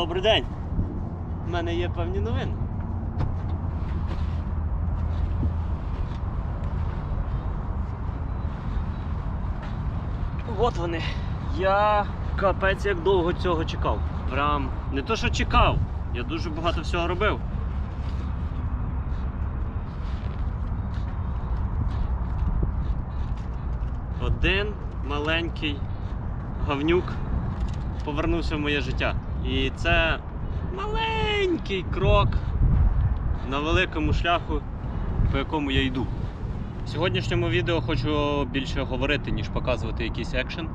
Добрий день. У мене є певні новини. От вони. Я капець як довго цього чекав. Прям не то, що чекав, я дуже багато всього робив. Один маленький говнюк повернувся в моє життя. І це маленький крок на великому шляху, по якому я йду. В сьогоднішньому відео хочу більше говорити, ніж показувати якийсь екшен.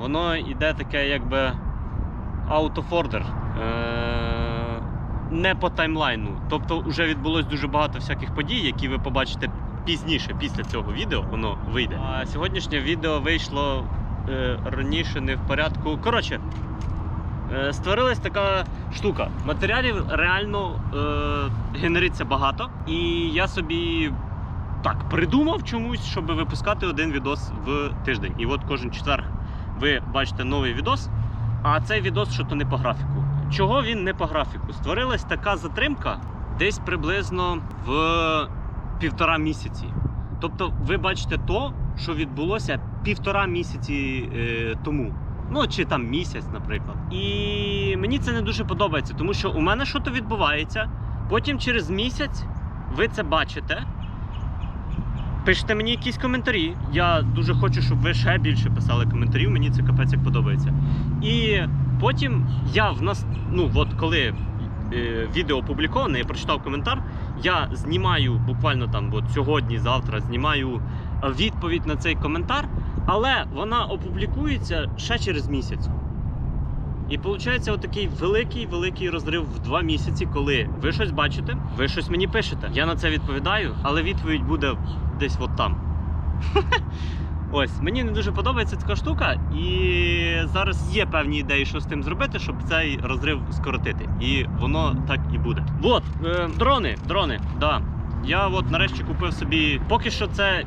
Воно йде таке, якби of. Е- не по таймлайну. Тобто вже відбулось дуже багато всяких подій, які ви побачите пізніше, після цього відео, воно вийде. А сьогоднішнє відео вийшло е, раніше не в порядку. Коротше, створилась така штука. Матеріалів реально е, генериться багато, і я собі так придумав чомусь, щоб випускати один відос в тиждень. І от кожен четвер ви бачите новий відос, а цей відос що то не по графіку. Чого він не по графіку? Створилась така затримка десь приблизно в півтора місяці. Тобто, ви бачите то, що відбулося півтора місяці е, тому. Ну чи там місяць, наприклад. І мені це не дуже подобається, тому що у мене щось відбувається. Потім через місяць ви це бачите. Пишете мені якісь коментарі. Я дуже хочу, щоб ви ще більше писали коментарів. Мені це капець як подобається. І потім я в нас, ну от коли е, відео опубліковане, я прочитав коментар. Я знімаю буквально там от сьогодні, завтра знімаю відповідь на цей коментар, але вона опублікується ще через місяць. І виходить отакий великий великий розрив в два місяці, коли ви щось бачите, ви щось мені пишете. Я на це відповідаю, але відповідь буде десь от там. Ось мені не дуже подобається така штука, і зараз є певні ідеї, що з тим зробити, щоб цей розрив скоротити. І воно так і буде. От е, дрони, дрони, да. Я от нарешті купив собі. Поки що це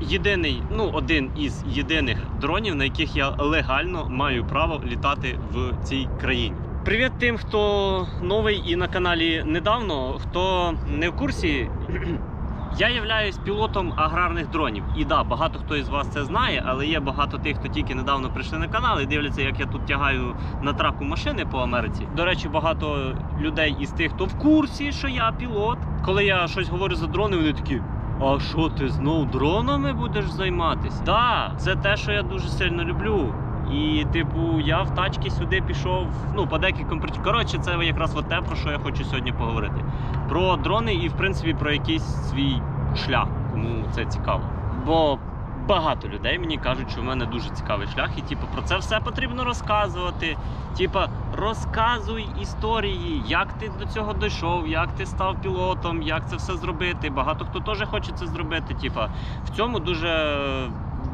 єдиний, ну один із єдиних дронів, на яких я легально маю право літати в цій країні. Привіт тим, хто новий і на каналі недавно. Хто не в курсі, я являюсь пілотом аграрних дронів. І да, багато хто із вас це знає, але є багато тих, хто тільки недавно прийшли на канал і дивляться, як я тут тягаю на траку машини по Америці. До речі, багато людей із тих, хто в курсі, що я пілот. Коли я щось говорю за дрони, вони такі. А що ти знов дронами будеш займатися? Так, да, це те, що я дуже сильно люблю. І, типу, я в тачки сюди пішов. Ну, по декільком причинам. Коротше, це якраз от те, про що я хочу сьогодні поговорити. Про дрони і, в принципі, про якийсь свій шлях, кому це цікаво. Бо багато людей мені кажуть, що в мене дуже цікавий шлях, і типу, про це все потрібно розказувати. Типа, розказуй історії, як ти до цього дійшов, як ти став пілотом, як це все зробити. Багато хто теж хоче це зробити. Типа, в цьому дуже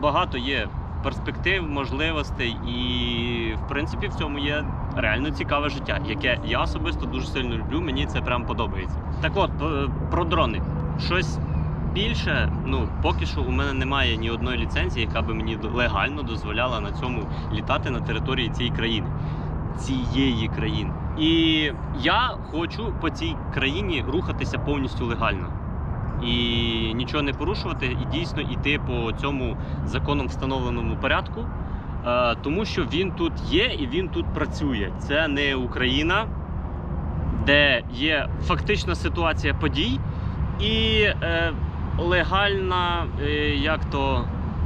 багато є перспектив, можливостей, і в принципі в цьому є реально цікаве життя, яке я особисто дуже сильно люблю. Мені це прям подобається. Так от про дрони. Щось більше, ну поки що у мене немає ні одної ліцензії, яка би мені легально дозволяла на цьому літати на території цієї країни. Цієї країни. І я хочу по цій країні рухатися повністю легально. І нічого не порушувати, і дійсно йти по цьому законом встановленому порядку, е, тому що він тут є і він тут працює. Це не Україна, де є фактична ситуація подій і е, легальна, е, як то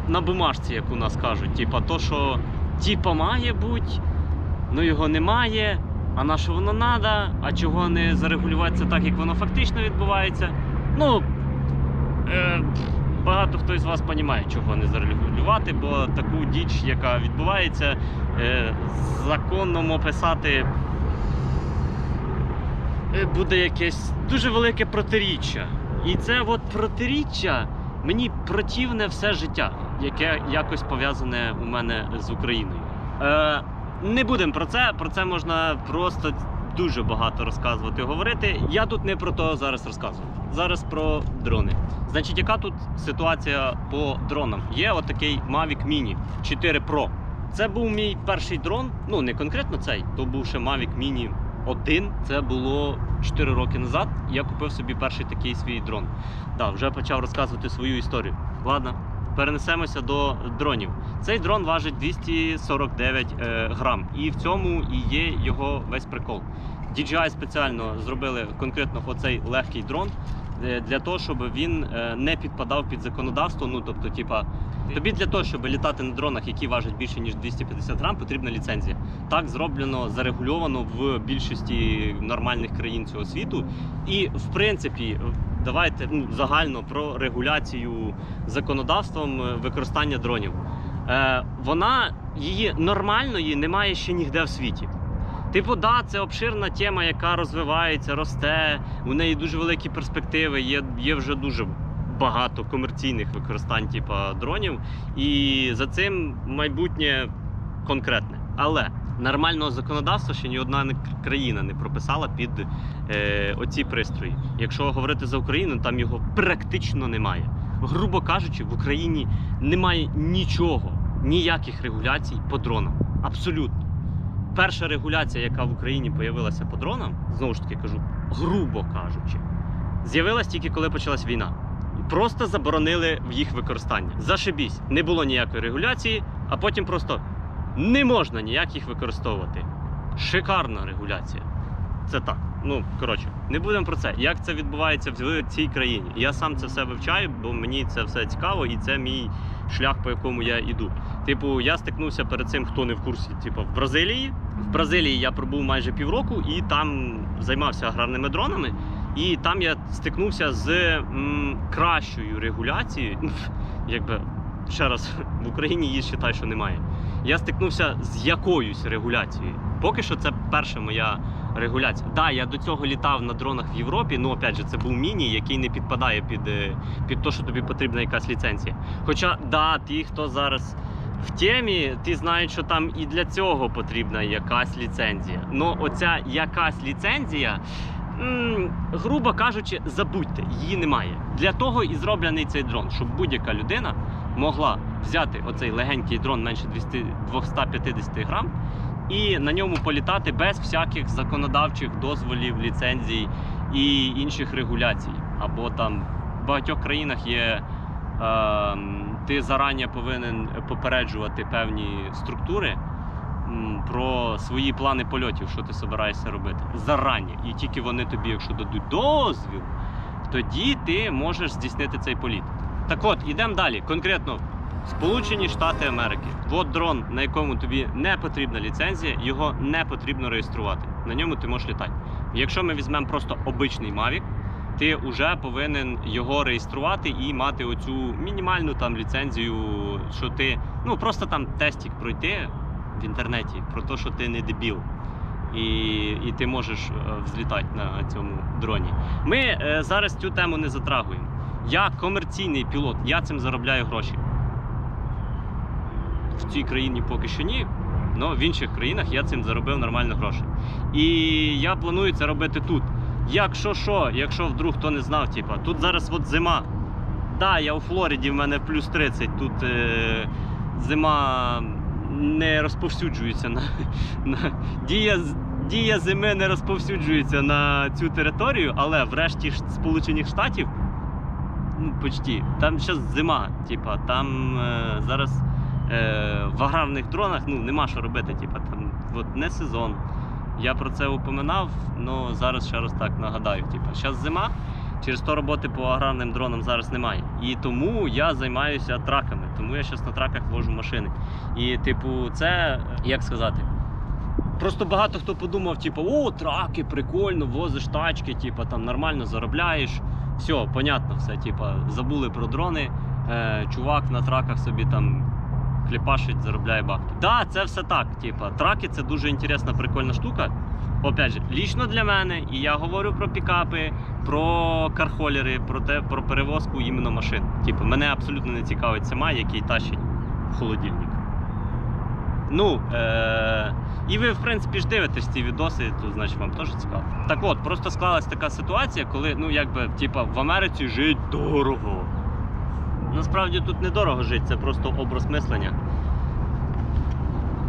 на бумажці, як у нас кажуть, типа то, що типа має бути, ну його немає. А на що воно треба? А чого не зарегулювати це так, як воно фактично відбувається? Ну, е, багато хто із вас розуміє, чого не зарегулювати, бо таку діч, яка відбувається, е, законом описати е, буде якесь дуже велике протиріччя. І це от протиріччя мені противне все життя, яке якось пов'язане у мене з Україною. Е, не будемо про це, про це можна просто дуже багато розказувати і говорити. Я тут не про то зараз розказую. Зараз про дрони. Значить, яка тут ситуація по дронам? Є отакий Mavic Mini 4 Pro. Це був мій перший дрон. Ну не конкретно цей, то був ще Mavic Mini один це було 4 роки назад. Я купив собі перший такий свій дрон. Да, вже почав розказувати свою історію. Ладно, перенесемося до дронів. Цей дрон важить 249 е, грам, і в цьому і є його весь прикол. DJI спеціально зробили конкретно оцей легкий дрон е, для того, щоб він е, не підпадав під законодавство. Ну тобто, типа, тобі для того, щоб літати на дронах, які важать більше ніж 250 грам, потрібна ліцензія. Так зроблено, зарегульовано в більшості нормальних країн цього світу. І в принципі, давайте ну, загально про регуляцію законодавством е, використання дронів. Е, вона її нормальної немає ще ніде в світі. Типу, да, це обширна тема, яка розвивається, росте. У неї дуже великі перспективи. Є, є вже дуже багато комерційних використань, типа дронів. І за цим майбутнє конкретне. Але нормального законодавства ще ні одна країна не прописала під е, оці пристрої. Якщо говорити за Україну, там його практично немає. Грубо кажучи, в Україні немає нічого, ніяких регуляцій по дронам. Абсолютно. Перша регуляція, яка в Україні з'явилася по дронам, знову ж таки кажу, грубо кажучи, з'явилась тільки коли почалась війна. Просто заборонили в їх використання. Зашибісь, не було ніякої регуляції, а потім просто не можна ніяк їх використовувати. Шикарна регуляція. Це так. Ну, коротше, не будемо про це. Як це відбувається в цій країні? Я сам це все вивчаю, бо мені це все цікаво, і це мій шлях, по якому я йду. Типу, я стикнувся перед цим, хто не в курсі, типу, в Бразилії. В Бразилії я пробув майже півроку і там займався аграрними дронами. І там я стикнувся з м, кращою регуляцією. Якби ще раз в Україні її вважаю, що немає. Я стикнувся з якоюсь регуляцією. Поки що це перша моя регуляція. Да, я до цього літав на дронах в Європі. Ну опять же, це був міні, який не підпадає під, е, під те, що тобі потрібна якась ліцензія. Хоча, да, ті, хто зараз в темі, ті знають, що там і для цього потрібна якась ліцензія. Ну, оця якась ліцензія. Грубо кажучи, забудьте, її немає. Для того і зроблений цей дрон, щоб будь-яка людина могла взяти оцей легенький дрон менше 200 250 грам і на ньому політати без всяких законодавчих дозволів, ліцензій і інших регуляцій. Або там в багатьох країнах є. Е, ти зарані повинен попереджувати певні структури про свої плани польотів, що ти собираєшся робити. Зарані. І тільки вони тобі, якщо дадуть дозвіл, тоді ти можеш здійснити цей політ. Так от, ідемо далі. Конкретно Сполучені Штати Америки. От дрон, на якому тобі не потрібна ліцензія, його не потрібно реєструвати. На ньому ти можеш літати. Якщо ми візьмемо просто обичний Mavic, ти вже повинен його реєструвати і мати оцю мінімальну там ліцензію, що ти ну просто там тестик пройти в інтернеті про те, що ти не дебіл. І, і ти можеш е, взлітати на цьому дроні. Ми е, зараз цю тему не затрагуємо. Я комерційний пілот, я цим заробляю гроші. В цій країні поки що ні, але в інших країнах я цим заробив нормально гроші. І я планую це робити тут. Якщо що, якщо вдруг хто не знав, типа, тут зараз от зима. Да, я у Флориді, в мене плюс 30, тут е, зима не розповсюджується на, на дія, дія зими не розповсюджується на цю територію, але врешті ж Сполучених Штатів, ну, почти, там зараз зима, типа, там е, зараз е, в аграрних дронах ну, нема що робити, типа, там от, не сезон. Я про це упоминав, але зараз ще раз так нагадаю. Типу, зараз зима, через то роботи по аграрним дронам зараз немає. І тому я займаюся траками, тому я зараз на траках вожу машини. І, типу, це як сказати. Просто багато хто подумав, типу, о, траки, прикольно, возиш тачки, типу, там нормально заробляєш. Все, понятно, все, типу, забули про дрони. Е, чувак на траках собі там кліпашить, заробляє бабки. Да, це все так. Типа, траки це дуже інтересна, прикольна штука. Опять же, лічно для мене, і я говорю про пікапи, про кархолери, про те, про перевозку іменно машин. Типу, мене абсолютно не цікавить сама, який тащить холодильник. Ну, е- і ви, в принципі, ж дивитесь ці відоси, то значить вам теж цікаво. Так от, просто склалась така ситуація, коли, ну, якби, типа, в Америці жить дорого. Насправді тут недорого жити, це просто образ мислення.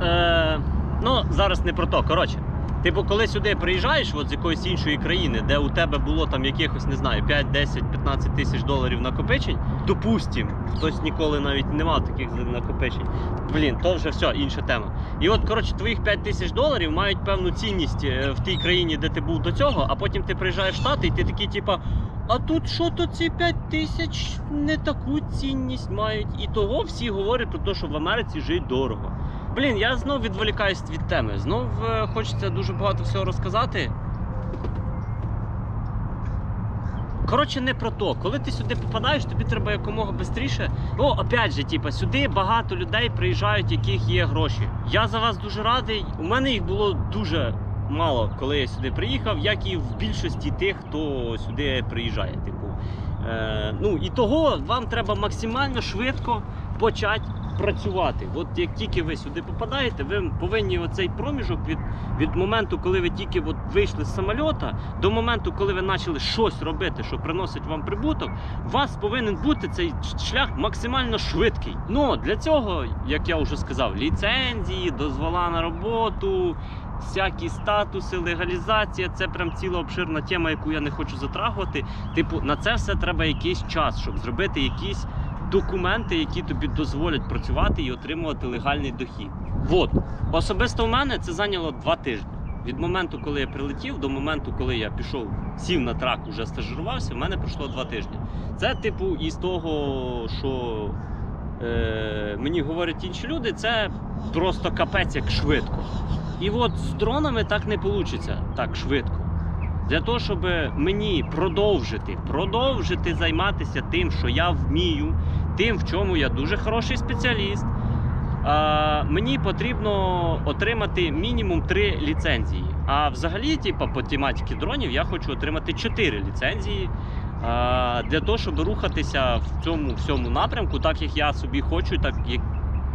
Е, ну, зараз не про то. Коротше, Типу, коли сюди приїжджаєш от з якоїсь іншої країни, де у тебе було там якихось, не знаю, 5, 10, 15 тисяч доларів накопичень, допустим, хтось ніколи навіть не мав таких накопичень. Блін, то вже все, інша тема. І от, коротше, твоїх 5 тисяч доларів мають певну цінність е, в тій країні, де ти був до цього, а потім ти приїжджаєш в Штати, і ти такий, типа. А тут що то ці 5 тисяч не таку цінність мають. І того всі говорять про те, що в Америці жить дорого. Блін, я знов відволікаюсь від теми. Знов е, хочеться дуже багато всього розказати. Коротше, не про то. Коли ти сюди попадаєш, тобі треба якомога швидше. О, опять же, типа, сюди багато людей приїжджають, яких є гроші. Я за вас дуже радий. У мене їх було дуже мало, коли я сюди приїхав, як і в більшості тих, хто сюди приїжджає. Типу. Е, ну і того вам треба максимально швидко почати працювати. От як тільки ви сюди попадаєте, ви повинні оцей проміжок від, від моменту, коли ви тільки от вийшли з самольота, до моменту, коли ви почали щось робити, що приносить вам прибуток, у вас повинен бути цей шлях максимально швидкий. Ну для цього, як я вже сказав, ліцензії, дозвола на роботу. Всякі статуси, легалізація це прям ціла обширна тема, яку я не хочу затрагувати. Типу, на це все треба якийсь час, щоб зробити якісь документи, які тобі дозволять працювати і отримувати легальний дохід. От особисто в мене це зайняло два тижні. Від моменту, коли я прилетів, до моменту, коли я пішов, сів на трак, уже стажирувався, в мене пройшло два тижні. Це, типу, із того, що е, мені говорять інші люди, це просто капець як швидко. І от з дронами так не вийде так швидко. Для того, щоб мені продовжити, продовжити займатися тим, що я вмію, тим, в чому я дуже хороший спеціаліст, мені потрібно отримати мінімум 3 ліцензії. А взагалі, типу, по тематиці дронів я хочу отримати 4 ліцензії. Для того, щоб рухатися в цьому всьому напрямку, так як я собі хочу, так як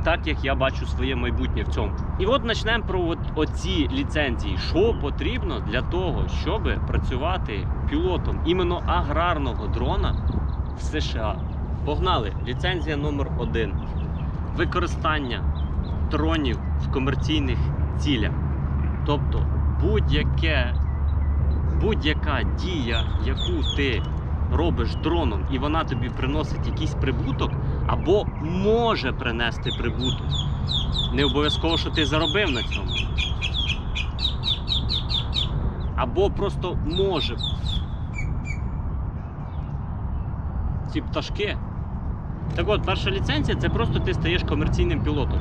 так як я бачу своє майбутнє в цьому. І от почнемо про от оці ліцензії. Що потрібно для того, щоб працювати пілотом іменно аграрного дрона в США. Погнали! Ліцензія номер один. Використання дронів в комерційних цілях. Тобто будь-яка дія, яку ти робиш дроном, і вона тобі приносить якийсь прибуток, або може принести прибуток. Не обов'язково, що ти заробив на цьому. Або просто може. Ці пташки. Так от, перша ліцензія це просто ти стаєш комерційним пілотом.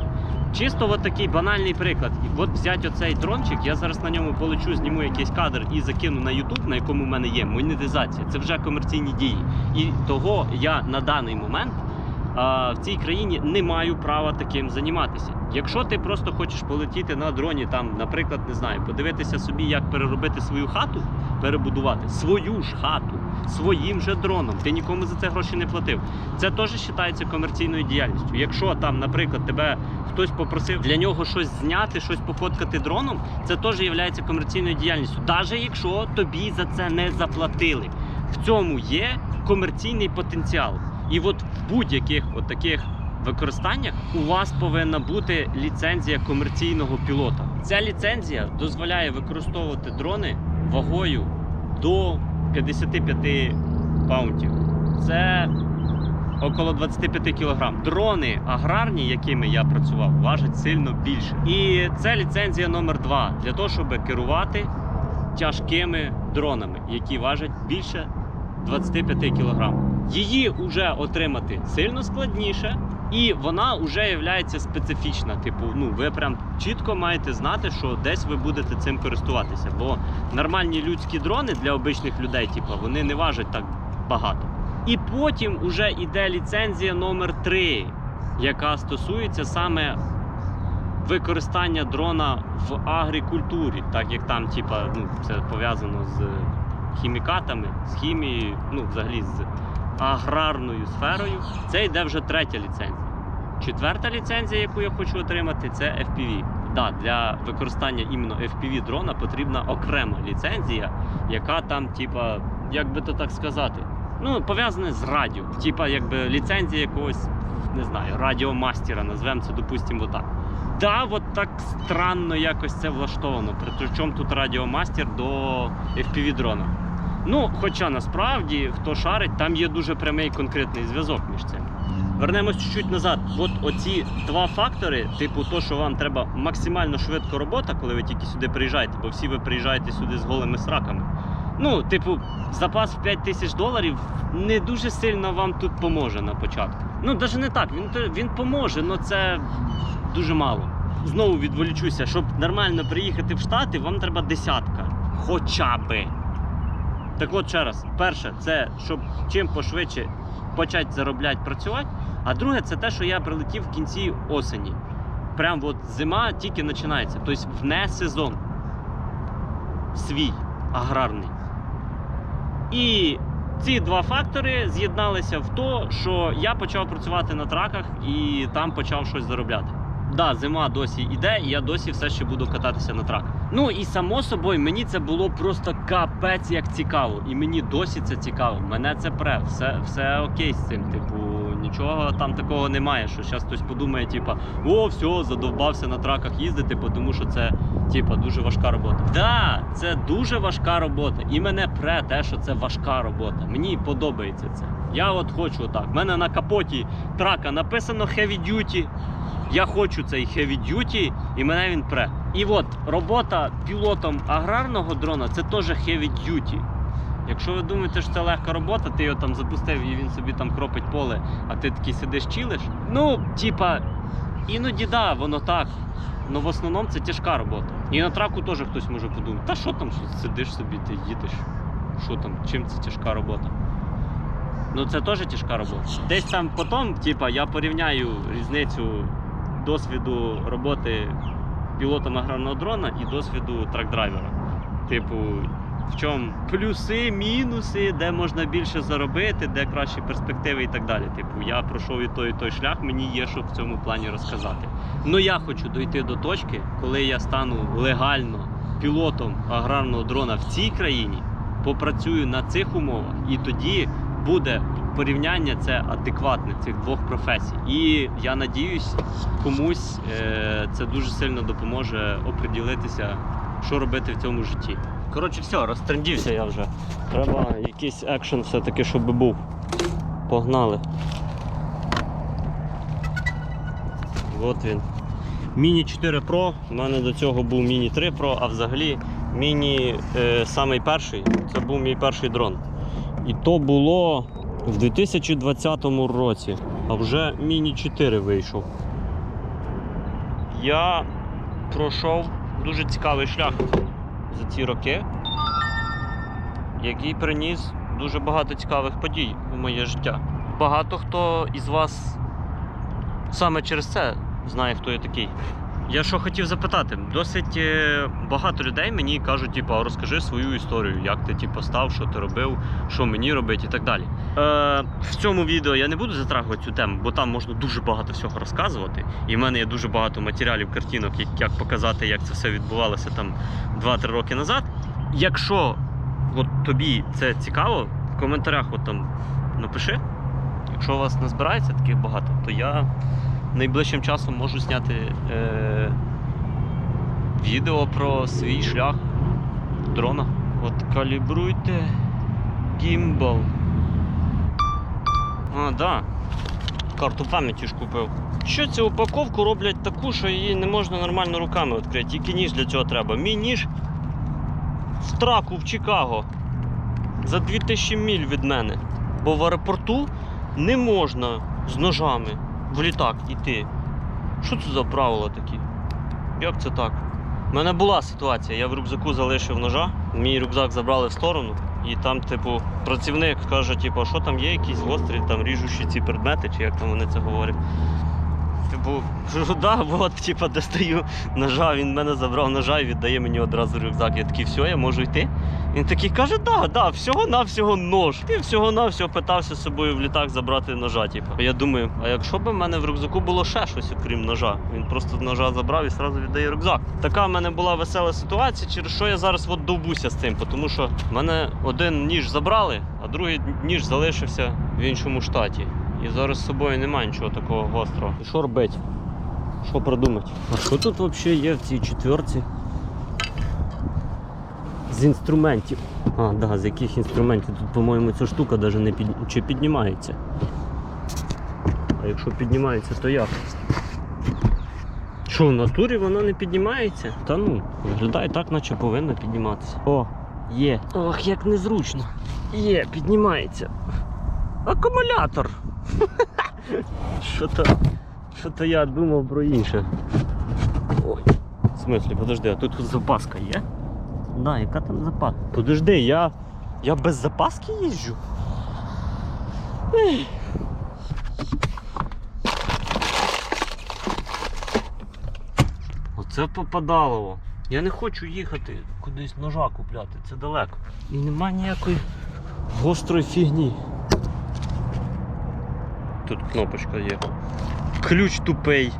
Чисто от такий банальний приклад. От взяти оцей дрончик, я зараз на ньому полечу, зніму якийсь кадр і закину на YouTube, на якому в мене є монетизація. Це вже комерційні дії. І того я на даний момент а, в цій країні не маю права таким займатися. Якщо ти просто хочеш полетіти на дроні, там, наприклад, не знаю, подивитися собі, як переробити свою хату, перебудувати свою ж хату своїм же дроном, ти нікому за це гроші не платив. Це теж вважається комерційною діяльністю. Якщо там, наприклад, тебе хтось попросив для нього щось зняти, щось пофоткати дроном, це теж є комерційною діяльністю, навіть якщо тобі за це не заплатили. В цьому є комерційний потенціал. І от в будь-яких таких використаннях у вас повинна бути ліцензія комерційного пілота. Ця ліцензія дозволяє використовувати дрони вагою до 55 паунтів. Це около 25 кілограм. Дрони аграрні, якими я працював, важать сильно більше. І це ліцензія номер 2 для того, щоб керувати тяжкими дронами, які важать більше 25 кг. Її вже отримати сильно складніше, і вона вже є специфічна. Типу, ну ви прям чітко маєте знати, що десь ви будете цим користуватися. Бо нормальні людські дрони для обичних людей, типу, вони не важать так багато. І потім вже йде ліцензія номер 3 яка стосується саме використання дрона в агрикультурі, так як там, типа, ну, це пов'язано з хімікатами, з хімією, ну, взагалі з аграрною сферою. Це йде вже третя ліцензія. Четверта ліцензія, яку я хочу отримати, це FPV. Да, для використання іменно FPV дрона потрібна окрема ліцензія, яка там, типа, як би то так сказати, ну, пов'язане з радіо. Типа, якби ліцензія якогось, не знаю, радіомастера, назвемо це, допустимо, отак. Да, от так странно якось це влаштовано. Причому тут радіомастер до FPV дрона. Ну, хоча насправді, хто шарить, там є дуже прямий конкретний зв'язок між цим. Вернемось чуть-чуть назад. От оці два фактори, типу, то, що вам треба максимально швидко робота, коли ви тільки сюди приїжджаєте, бо всі ви приїжджаєте сюди з голими сраками. Ну, типу, запас в 5 тисяч доларів не дуже сильно вам тут поможе на початку. Ну, навіть не так, він, він поможе, але це дуже мало. Знову відволічуся, щоб нормально приїхати в Штати, вам треба десятка. Хоча би. Так от ще раз, перше, це щоб чим пошвидше почати заробляти, працювати. А друге, це те, що я прилетів в кінці осені. Прям от зима тільки починається. Тобто вне сезон свій аграрний. І ці два фактори з'єдналися в то, що я почав працювати на траках і там почав щось заробляти. Да, зима досі йде, і я досі все ще буду кататися на траках. Ну і само собою, мені це було просто капець як цікаво. І мені досі це цікаво. Мене це пре, все, все окей з цим. Типу, нічого там такого немає. Що зараз хтось подумає, типу, о, все, задовбався на траках їздити, тому що це типа дуже важка робота. Да, це дуже важка робота. І мене пре те, що це важка робота. Мені подобається це. Я от хочу так. У мене на капоті трака написано Heavy Duty. Я хочу цей heavy duty, і мене він пре. І от робота пілотом аграрного дрона це теж heavy duty. Якщо ви думаєте, що це легка робота, ти його там запустив і він собі там кропить поле, а ти такий сидиш чилиш. Ну, типа, іноді да, воно так. Ну в основному це тяжка робота. І на траку теж хтось може подумати, та що там, що сидиш собі, ти їдеш. Що там, чим це тяжка робота? Ну це теж тяжка робота. Десь там потім, типа, я порівняю різницю досвіду роботи пілотом аграрного дрона і досвіду трак-драйвера. Типу, в чому плюси, мінуси, де можна більше заробити, де кращі перспективи і так далі. Типу, я пройшов і той, і той шлях, мені є що в цьому плані розказати. Ну я хочу дойти до точки, коли я стану легально пілотом аграрного дрона в цій країні, попрацюю на цих умовах, і тоді буде порівняння це адекватне цих двох професій. І я надіюсь, комусь е, це дуже сильно допоможе оприділитися, що робити в цьому житті. Коротше, все, розтрендівся я вже. Треба якийсь екшен все-таки, щоб був. Погнали. От він. Міні 4 Pro. У мене до цього був Міні 3 Pro, а взагалі Міні е, самий перший це був мій перший дрон. І то було в 2020 році, а вже Міні 4 вийшов. Я пройшов дуже цікавий шлях за ці роки, який приніс дуже багато цікавих подій у моє життя. Багато хто із вас саме через це знає, хто я такий. Я що хотів запитати, досить е, багато людей мені кажуть, типу, розкажи свою історію, як ти типу, став, що ти робив, що мені робити і так далі. Е, в цьому відео я не буду затрагувати цю тему, бо там можна дуже багато всього розказувати. І в мене є дуже багато матеріалів, картинок, як показати, як це все відбувалося там 2-3 роки назад. Якщо от тобі це цікаво, в коментарях от там напиши. Якщо у вас не збирається таких багато, то я найближчим часом можу зняти е, відео про свій шлях дрона. От калібруйте гімбал. А, да. Карту пам'яті ж купив. Що цю упаковку роблять таку, що її не можна нормально руками відкрити, тільки ніж для цього треба. Мій ніж в траку в Чикаго за 2000 міль від мене. Бо в аеропорту не можна з ножами в літак іти. Що це за правила такі? Як це так? У мене була ситуація, я в рюкзаку залишив ножа, мій рюкзак забрали в сторону, і там, типу, працівник каже, типу, що там є якісь гострі, там ріжучі ці предмети, чи як там вони це говорять. Типу, да, от, типу, достаю ножа, він мене забрав ножа і віддає мені одразу рюкзак. Я такий, все, я можу йти. Він такий каже, да, да, всього-навсього нож. Ти всього-навсього питався собою в літак забрати ножа. Типу. Я думаю, а якщо б в мене в рюкзаку було ще щось, окрім ножа, він просто ножа забрав і одразу віддає рюкзак. Така в мене була весела ситуація, через що я зараз от довбуся з цим, тому що в мене один ніж забрали, а другий ніж залишився в іншому штаті. І зараз з собою немає нічого такого гострого. І що робити? Що продумати? А що тут взагалі є в цій четверці? З інструментів. А, да, з яких інструментів? Тут, по-моєму, ця штука навіть не під... чи піднімається. А якщо піднімається, то як? Що, в натурі воно не піднімається? Та ну, виглядає так, наче повинно підніматися. О, є. Ох, як незручно. Є, піднімається. Акумулятор. Що то, що то я думав про інше. Ой. В смислі, подожди, а тут запаска є? Да, яка там запаска? Подожди, я. Я без запаски їжджу. Оце попадало. Я не хочу їхати кудись ножа купляти, це далеко. І нема ніякої гострої фігні. Тут кнопочка є. Ключ тупий.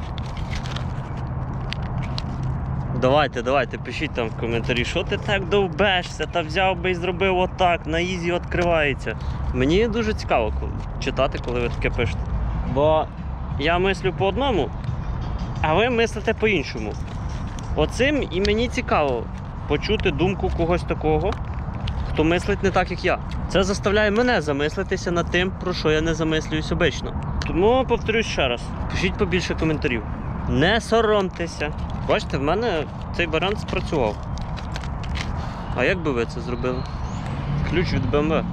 Давайте, давайте, пишіть там в коментарі, що ти так довбешся, та взяв би і зробив отак, на ізі відкривається. Мені дуже цікаво читати, коли ви таке пишете. Бо я мислю по одному, а ви мислите по-іншому. Оцим і мені цікаво почути думку когось такого, хто мислить не так, як я. Це заставляє мене замислитися над тим, про що я не замислююсь обично. Тому повторюсь ще раз: пишіть побільше коментарів. Не соромтеся. Бачите, в мене цей варіант спрацював. А як би ви це зробили? Ключ від off.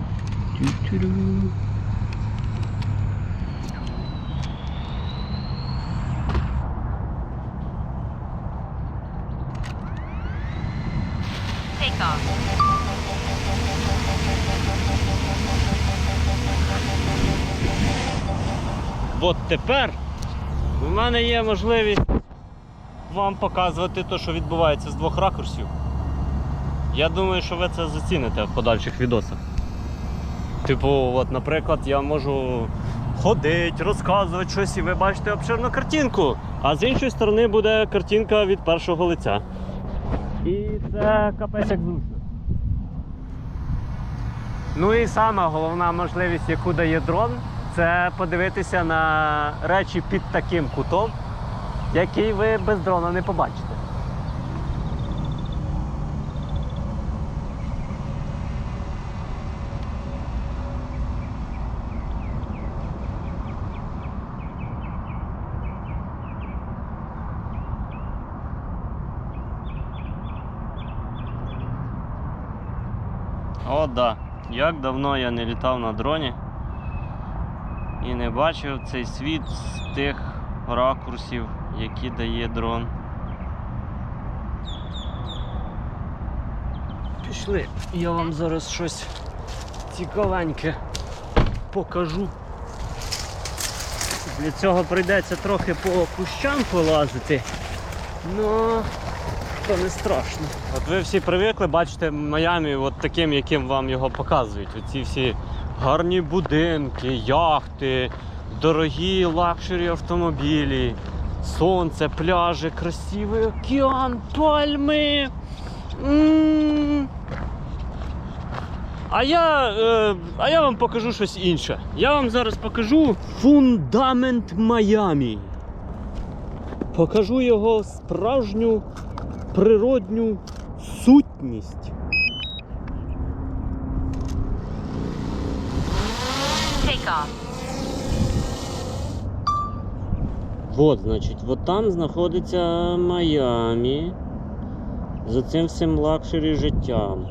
От тепер у мене є можливість вам показувати те, що відбувається з двох ракурсів. Я думаю, що ви це заціните в подальших відосах. Типу, от, наприклад, я можу ходити, розказувати щось, і ви бачите обширну картинку. А з іншої сторони буде картинка від першого лиця. І це капець як зручно. Ну і сама головна можливість, яку дає дрон, це подивитися на речі під таким кутом, який ви без дрона не побачите. О, да. Як давно я не літав на дроні і не бачив цей світ з тих ракурсів, які дає дрон. Пішли, я вам зараз щось цікавеньке покажу. Для цього прийдеться трохи по кущам полазити. Ну, то не страшно. От ви всі привикли бачите Майамі от таким, яким вам його показують. Оці всі гарні будинки, яхти, дорогі лакшері автомобілі, сонце, пляжі, красивий океан, пальми. М. А я, е, а я вам покажу щось інше. Я вам зараз покажу фундамент Майамі. Покажу його справжню природню сутність. Take off. Вот, значить, от там знаходиться Майамі за цим всім лакшері життям.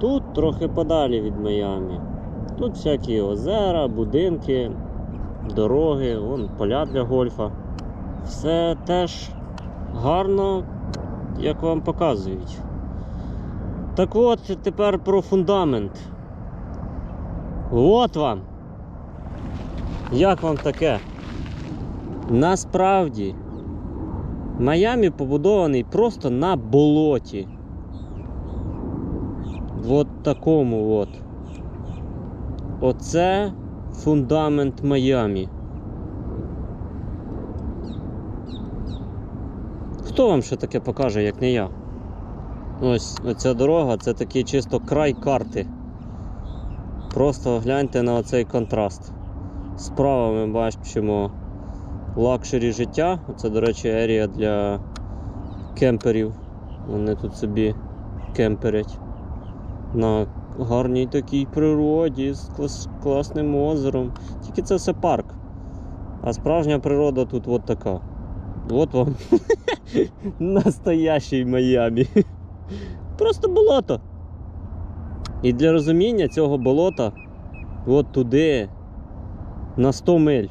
Тут трохи подалі від Майамі. Тут всякі озера, будинки, дороги, вон, поля для гольфа. Все теж гарно, як вам показують. Так от, тепер про фундамент. От вам. Як вам таке? Насправді, Майамі побудований просто на болоті. От такому от. Оце фундамент Майамі. Хто вам ще таке покаже, як не я? Ось оця дорога це такий чисто край карти. Просто гляньте на оцей контраст. Справа ми бачимо лакшері життя. Це, до речі, ерія для кемперів. Вони тут собі кемперять на гарній такій природі з клас- класним озером. Тільки це все парк. А справжня природа тут от така. От вам настоящий Майамі. Просто болото. І для розуміння цього болота, от туди, на 100 миль,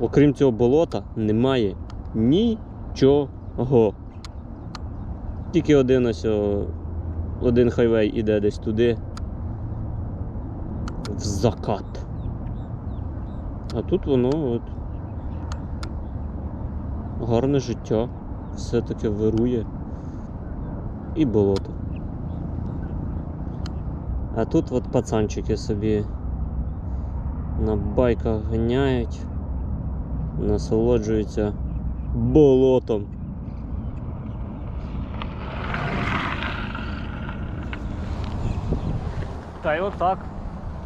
окрім цього болота, немає нічого. Тільки один ось один хайвей іде десь туди. В закат. А тут воно от. Гарне життя. Все таке вирує. І болото. А тут от пацанчики собі на байках ганяють, насолоджуються болотом. Та й отак.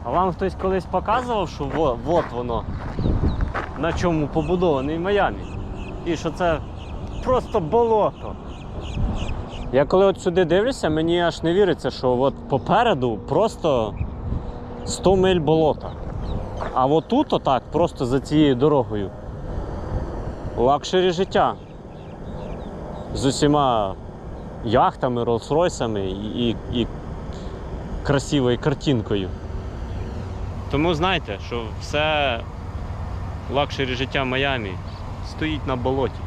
А вам хтось колись показував, що от воно на чому побудований Майамі. І що це просто болото. Я коли от сюди дивлюся, мені аж не віриться, що от попереду просто 100 миль болота. А от тут отак, просто за цією дорогою. Лакшері життя. З усіма яхтами, Роллс-Ройсами і, і, красивою картинкою. Тому знайте, що все лакшері життя Майамі стоїть на болоті.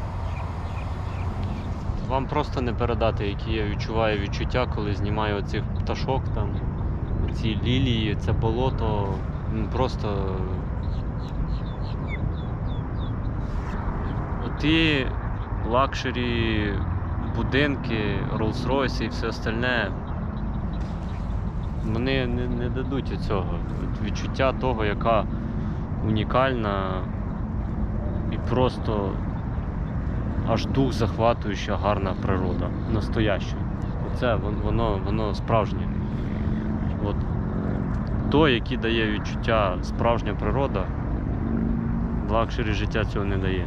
Вам просто не передати, які я відчуваю відчуття, коли знімаю оцих пташок там, ці лілії, це болото. Просто. Оті лакшері будинки, Rolls-Royce і все остальне. Вони не, не дадуть цього відчуття того, яка унікальна і просто аж дух захватуюча гарна природа. Настояща. Оце воно, воно справжнє. От. То, яке дає відчуття справжня природа, лакшері життя цього не дає.